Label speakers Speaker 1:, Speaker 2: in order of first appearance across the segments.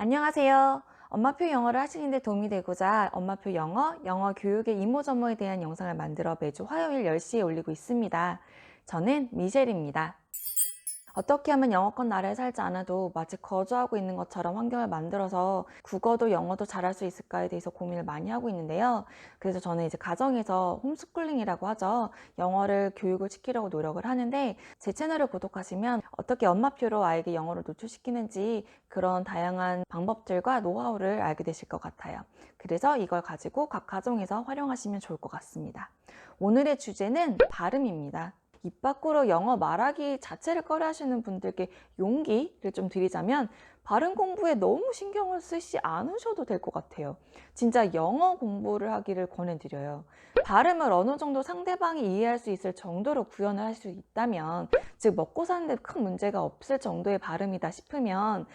Speaker 1: 안녕하세요. 엄마표 영어를 하시는데 도움이 되고자 엄마표 영어, 영어 교육의 이모저모에 대한 영상을 만들어 매주 화요일 10시에 올리고 있습니다. 저는 미셸입니다. 어떻게 하면 영어권 나라에 살지 않아도 마치 거주하고 있는 것처럼 환경을 만들어서 국어도 영어도 잘할 수 있을까에 대해서 고민을 많이 하고 있는데요. 그래서 저는 이제 가정에서 홈스쿨링이라고 하죠. 영어를 교육을 시키려고 노력을 하는데 제 채널을 구독하시면 어떻게 엄마표로 아이에게 영어를 노출시키는지 그런 다양한 방법들과 노하우를 알게 되실 것 같아요. 그래서 이걸 가지고 각 가정에서 활용하시면 좋을 것 같습니다. 오늘의 주제는 발음입니다. 입 밖으로 영어 말하기 자체를 꺼려 하시는 분들께 용기를 좀 드리자면 발음 공부에 너무 신경을 쓰지 않으셔도 될 것 같아요. 진짜 영어 공부를 하기를 권해드려요. 발음을 어느 정도 상대방이 이해할 수 있을 정도로 구현을 할 수 있다면, 즉, 먹고 사는데 큰 문제가 없을 정도의 발음이다 싶으면,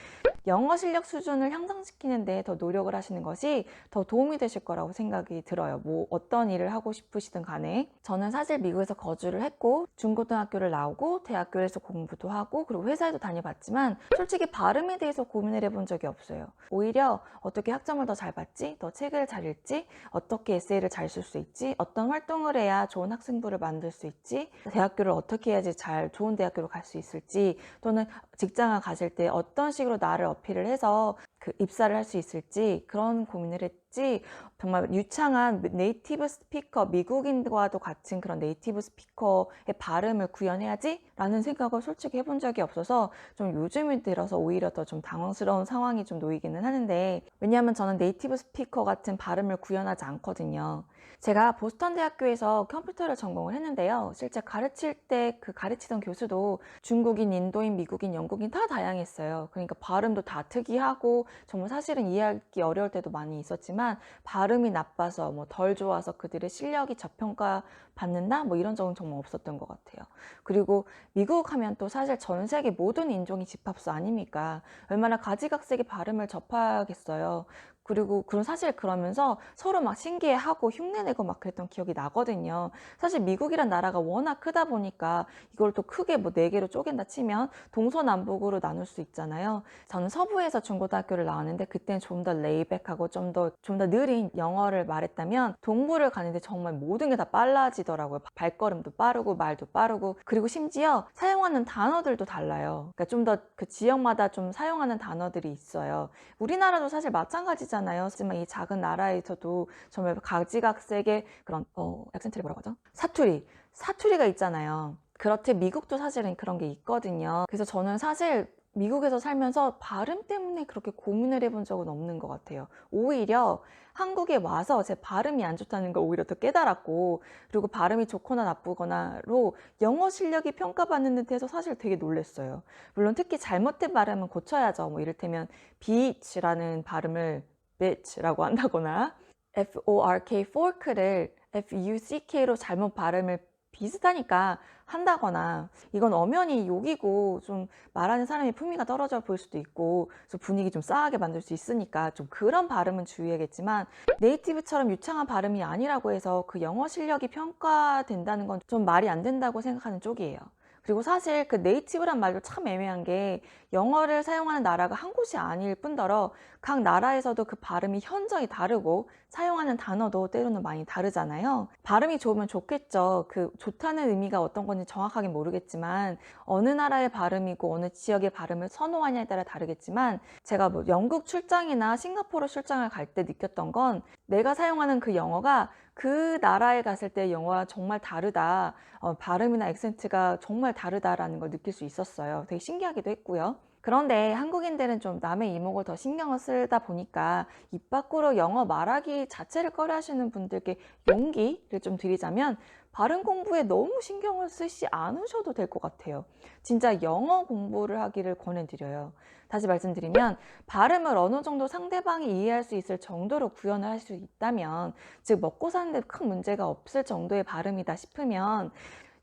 Speaker 1: 영어 실력 수준을 향상시키는 데 더 노력을 하시는 것이 더 도움이 되실 거라고 생각이 들어요. 뭐 어떤 일을 하고 싶으시든 간에. 저는 사실 미국에서 거주를 했고, 중고등학교를 나오고, 대학교에서 공부도 하고, 그리고 회사에도 다녀봤지만, 솔직히 발음에 대해서 고민을 해본 적이 없어요. 오히려 어떻게 학점을 더 잘 받지, 더 책을 잘 읽지, 어떻게 에세이를 잘 쓸 수 있지, 어떤 활동을 해야 좋은 학생부를 만들 수 있지, 대학교를 어떻게 해야지 잘 좋은 대학교로 갈 수 있을지, 또는 직장을 가실 때 어떤 식으로 나를 어필을 해서 그 입사를 할 수 있을지 그런 고민을 했지 정말 유창한 네이티브 스피커 미국인과도 같은 그런 네이티브 스피커의 발음을 구현해야지 라는 생각을 솔직히 해본 적이 없어서 좀 요즘에 들어서 오히려 더 좀 당황스러운 상황이 좀 놓이기는 하는데 왜냐하면 저는 네이티브 스피커 같은 발음을 구현하지 않거든요 제가 보스턴 대학교에서 컴퓨터를 전공을 했는데요 실제 가르칠 때 그 가르치던 교수도 중국인, 인도인, 미국인, 영국인 다 다양했어요 그러니까 발음도 다 특이하고 정말 사실은 이해하기 어려울 때도 많이 있었지만 발음이 나빠서 뭐 덜 좋아서 그들의 실력이 저평가 받는다 뭐 이런 적은 정말 없었던 것 같아요. 그리고 미국 하면 또 사실 전 세계 모든 인종이 집합수 아닙니까? 얼마나 가지각색의 발음을 접하겠어요. 그리고 그런 사실 그러면서 서로 막 신기해하고 흉내내고 막 그랬던 기억이 나거든요. 사실 미국이란 나라가 워낙 크다 보니까 이걸 또 크게 뭐 네 개로 쪼갠다 치면 동서남북으로 나눌 수 있잖아요. 저는 서부에서 중고등학교를 나왔는데 그때는 좀 더 레이백하고 좀 더 좀 더 느린 영어를 말했다면 동부를 가는데 정말 모든 게 다 빨라지더라고요. 발걸음도 빠르고 말도 빠르고 그리고 심지어 사용하는 단어들도 달라요. 그러니까 좀 더 그 지역마다 좀 사용하는 단어들이 있어요. 우리나라도 사실 마찬가지 잖아요. 하지만 이 작은 나라에서도 정말 가지각색의 그런 어, 액센트를 뭐라고 하죠? 사투리, 사투리가 있잖아요. 그렇듯 미국도 사실은 그런 게 있거든요. 그래서 저는 사실 미국에서 살면서 발음 때문에 그렇게 고민을 해본 적은 없는 것 같아요. 오히려 한국에 와서 제 발음이 안 좋다는 걸 오히려 더 깨달았고, 그리고 발음이 좋거나 나쁘거나로 영어 실력이 평가받는 듯해서 사실 되게 놀랬어요. 물론 특히 잘못된 발음은 고쳐야죠. 뭐 이를테면 beach라는 발음을 bitch라고 한다거나 fork fork를 fuck로 잘못 발음을 비슷하니까 한다거나 이건 엄연히 욕이고 좀 말하는 사람의 품위가 떨어져 보일 수도 있고 그래서 분위기 좀 싸하게 만들 수 있으니까 좀 그런 발음은 주의해야겠지만 네이티브처럼 유창한 발음이 아니라고 해서 그 영어 실력이 평가된다는 건 좀 말이 안 된다고 생각하는 쪽이에요. 그리고 사실 그 네이티브란 말도 참 애매한 게 영어를 사용하는 나라가 한 곳이 아닐 뿐더러 각 나라에서도 그 발음이 현저히 다르고 사용하는 단어도 때로는 많이 다르잖아요. 발음이 좋으면 좋겠죠. 그 좋다는 의미가 어떤 건지 정확하게 모르겠지만 어느 나라의 발음이고 어느 지역의 발음을 선호하냐에 따라 다르겠지만 제가 뭐 영국 출장이나 싱가포르 출장을 갈 때 느꼈던 건 내가 사용하는 그 영어가 그 나라에 갔을 때 영어와 정말 다르다. 어, 발음이나 액센트가 정말 다르다라는 걸 느낄 수 있었어요. 되게 신기하기도 했고요. 그런데 한국인들은 좀 남의 이목을 더 신경을 쓰다 보니까 입 밖으로 영어 말하기 자체를 꺼려 하시는 분들께 용기를 좀 드리자면 발음 공부에 너무 신경을 쓰지 않으셔도 될 것 같아요. 진짜 영어 공부를 하기를 권해드려요. 다시 말씀드리면 발음을 어느 정도 상대방이 이해할 수 있을 정도로 구현을 할 수 있다면 즉 먹고 사는데 큰 문제가 없을 정도의 발음이다 싶으면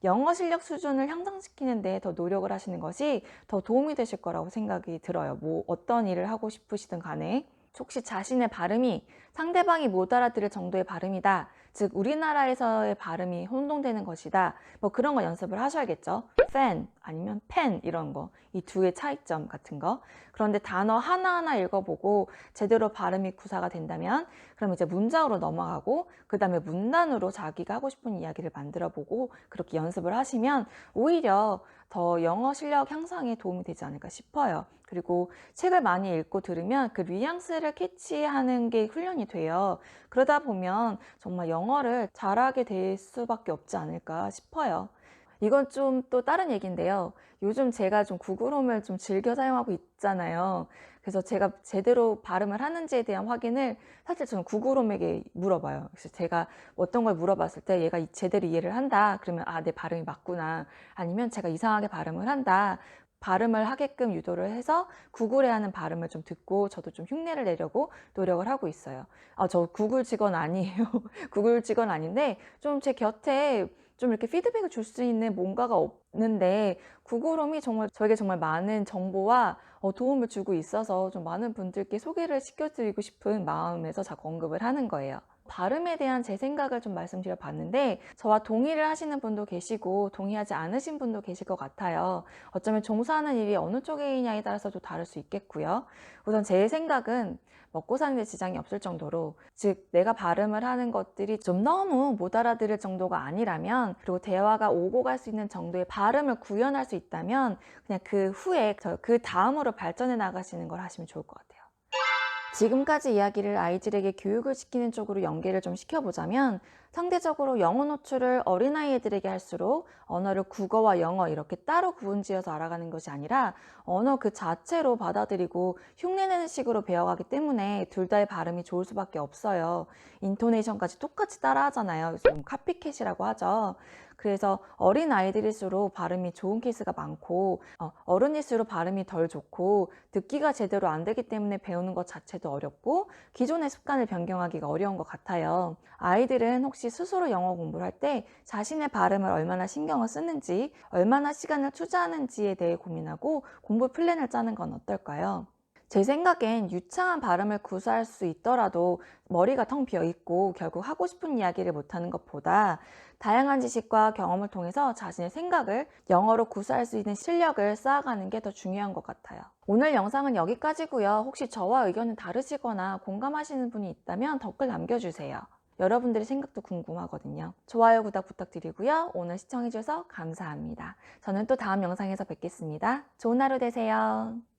Speaker 1: 영어 실력 수준을 향상시키는 데 더 노력을 하시는 것이 더 도움이 되실 거라고 생각이 들어요. 뭐 어떤 일을 하고 싶으시든 간에 혹시 자신의 발음이 상대방이 못 알아들을 정도의 발음이다. 즉 우리나라에서의 발음이 혼동되는 것이다. 뭐 그런 거 연습을 하셔야겠죠. fan 아니면 pen 이런 거. 이두의 차이점 같은 거. 그런데 단어 하나하나 읽어보고 제대로 발음이 구사가 된다면 그럼 이제 문장으로 넘어가고 그 다음에 문단으로 자기가 하고 싶은 이야기를 만들어 보고 그렇게 연습을 하시면 오히려 더 영어 실력 향상에 도움이 되지 않을까 싶어요. 그리고 책을 많이 읽고 들으면 그 뉘앙스를 캐치하는 게 훈련이 돼요. 그러다 보면 정말 영어를 잘하게 될 수밖에 없지 않을까 싶어요. 이건 좀 또 다른 얘기인데요. 요즘 제가 좀 구글홈을 좀 즐겨 사용하고 있잖아요. 그래서 제가 제대로 발음을 하는지에 대한 확인을 사실 저는 구글홈에게 물어봐요. 그래서 제가 어떤 걸 물어봤을 때 얘가 제대로 이해를 한다. 그러면 아, 내 발음이 맞구나. 아니면 제가 이상하게 발음을 한다. 발음을 하게끔 유도를 해서 구글에 하는 발음을 좀 듣고 저도 좀 흉내를 내려고 노력을 하고 있어요. 아, 저 구글 직원 아니에요. 구글 직원 아닌데 좀 제 곁에 좀 이렇게 피드백을 줄 수 있는 뭔가가 없는데 구글홈이 정말 저에게 정말 많은 정보와 어, 도움을 주고 있어서 좀 많은 분들께 소개를 시켜드리고 싶은 마음에서 자꾸 언급을 하는 거예요. 발음에 대한 제 생각을 좀 말씀드려 봤는데 저와 동의를 하시는 분도 계시고 동의하지 않으신 분도 계실 것 같아요. 어쩌면 종사하는 일이 어느 쪽이냐에 따라서 도 다를 수 있겠고요. 우선 제 생각은 먹고 사는데 지장이 없을 정도로 즉 내가 발음을 하는 것들이 좀 너무 못 알아들을 정도가 아니라면 그리고 대화가 오고 갈 수 있는 정도의 발음을 구현할 수 있다면 그냥 그 후에 저- 그 다음으로 발전해 나가시는 걸 하시면 좋을 것 같아요. 지금까지 이야기를 아이들에게 교육을 시키는 쪽으로 연계를 좀 시켜보자면 상대적으로 영어 노출을 어린아이 애들에게 할수록 언어를 국어와 영어 이렇게 따로 구분지어서 알아가는 것이 아니라 언어 그 자체로 받아들이고 흉내내는 식으로 배워가기 때문에 둘 다의 발음이 좋을 수밖에 없어요. 인토네이션까지 똑같이 따라 하잖아요. 좀 카피캣이라고 하죠. 그래서 어린 아이들일수록 발음이 좋은 케이스가 많고 어, 어른일수록 발음이 덜 좋고 듣기가 제대로 안 되기 때문에 배우는 것 자체도 어렵고 기존의 습관을 변경하기가 어려운 것 같아요. 아이들은 혹시 스스로 영어 공부를 할 때 자신의 발음을 얼마나 신경을 쓰는지, 얼마나 시간을 투자하는지에 대해 고민하고 공부 플랜을 짜는 건 어떨까요? 제 생각엔 유창한 발음을 구사할 수 있더라도 머리가 텅 비어 있고 결국 하고 싶은 이야기를 못하는 것보다 다양한 지식과 경험을 통해서 자신의 생각을 영어로 구사할 수 있는 실력을 쌓아가는 게 더 중요한 것 같아요. 오늘 영상은 여기까지고요. 혹시 저와 의견이 다르시거나 공감하시는 분이 있다면 댓글 남겨주세요. 여러분들의 생각도 궁금하거든요. 좋아요, 구독 부탁드리고요. 오늘 시청해주셔서 감사합니다. 저는 또 다음 영상에서 뵙겠습니다. 좋은 하루 되세요.